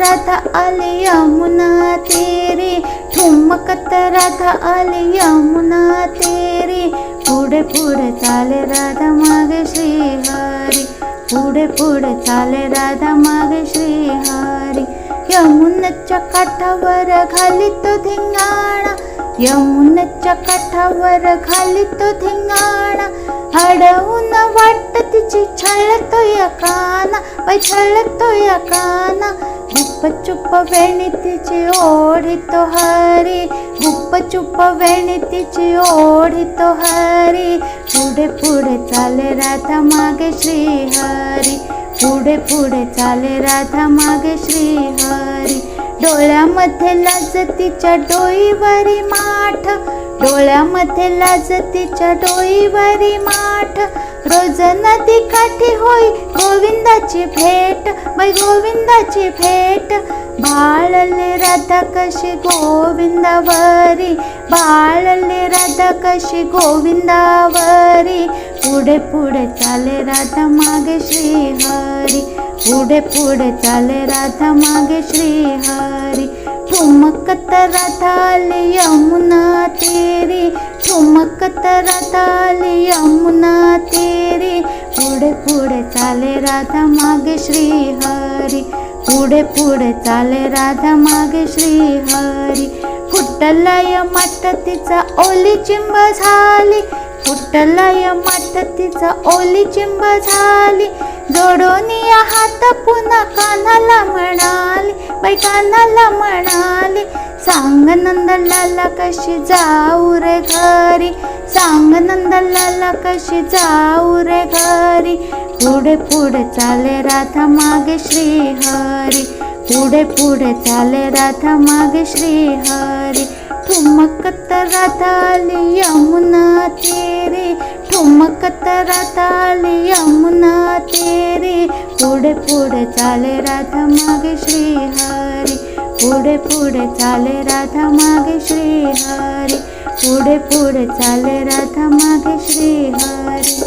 राधा आली यमुना तेरी ठुमकत राधा आली यमुना तेरी. पुढे पुढे चाले राधा मागे श्रीहरी पुढे पुढे चाले राधा मागे श्रीहरी. यमुनेच्या काठावर खाली तो धिंगाणा यमुनेच्या काठावर खाली तो धिंगाणा. अडवून वाटत तिची छळतो या बाई या काना. गुप्प चुप्प वेणी तिची ओढितो हरी. गुप्प चुप्प वेणी तिची ओढितो हरी. पुढे पुढे चाले राधा मागे श्री हरी पुढे पुढे चाले राधा मागे श्री हरी डोळ्यामध्ये लाजतीच्या डोईवरी माठ. डोळ्यामध्ये लाज तिच्या डोईवरी माठ. रोज नदी काठी होई गोविंदाची भेट. बाई गोविंदाची भेट. बाळले राधा कशी गोविंदावरी. बाळले राधा कशी गोविंदावरी. पुढे पुढे चाले राधा मागे श्रीहरी. पुढे पुढे चाले राधा मागे श्रीहरी. ठुमकत राधा आली यमुना. ठुमकत राधा आली यमुना तेरी. पुढे पुढे चाले राधा मागे श्री हरी पुढे पुढे चाले राधा मागे श्री हरी फुटलय मठ तिचा ओली चिंब झाली. फुटलय मठ तिचा ओली चिंब झाली. जोडून हात पुन्हा कानाला म्हणाली. बाई कानाला म्हणाली सांग नंदलाला कशी जाऊ रे घर? सांग नंदलाला कशी जाऊ रे घरी? पुढे पुढे चाले राधा मागे श्रीहरी. पुढे पुढे चाले राधा मागे श्रीहरी. ठुमकत राधाली यमुना तेरी. ठुमकत राधाली यमुना तेरी. पुढे पुढे चाले राधा मागे श्रीहरी. पुढे पुढे चाले राधा मागे श्री पुढे पुढे चाले राधा मागे श्रीहरी